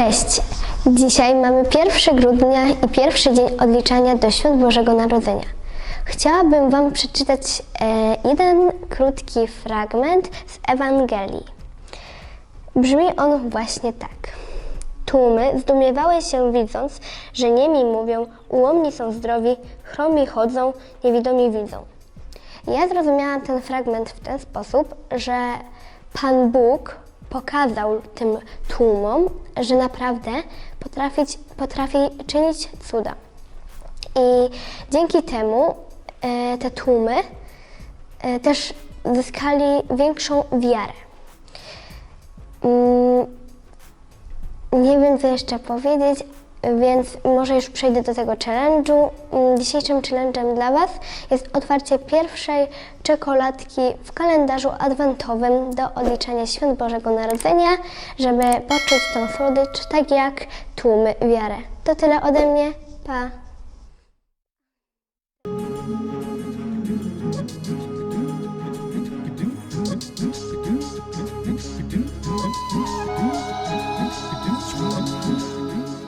Cześć! Dzisiaj mamy 1 grudnia i pierwszy dzień odliczania do Świąt Bożego Narodzenia. Chciałabym Wam przeczytać e, jeden krótki fragment z Ewangelii. Brzmi on właśnie tak. Tłumy zdumiewały się widząc, że niemi mówią, ułomni są zdrowi, chromi chodzą, niewidomi widzą. Ja zrozumiałam ten fragment w ten sposób, że Pan Bóg pokazał tym tłumom, że naprawdę potrafić, potrafi czynić cuda. I dzięki temu e, te tłumy e, też zyskali większą wiarę. Mm, nie wiem, co jeszcze powiedzieć, więc może już przejdę do tego challenge'u. Mm, Dzisiejszym challenge'em dla Was jest otwarcie pierwszej czekoladki w kalendarzu adwentowym do odliczania Świąt Bożego Narodzenia, żeby poczuć tą słodycz tak jak tłumy wiarę. To tyle ode mnie. Pa!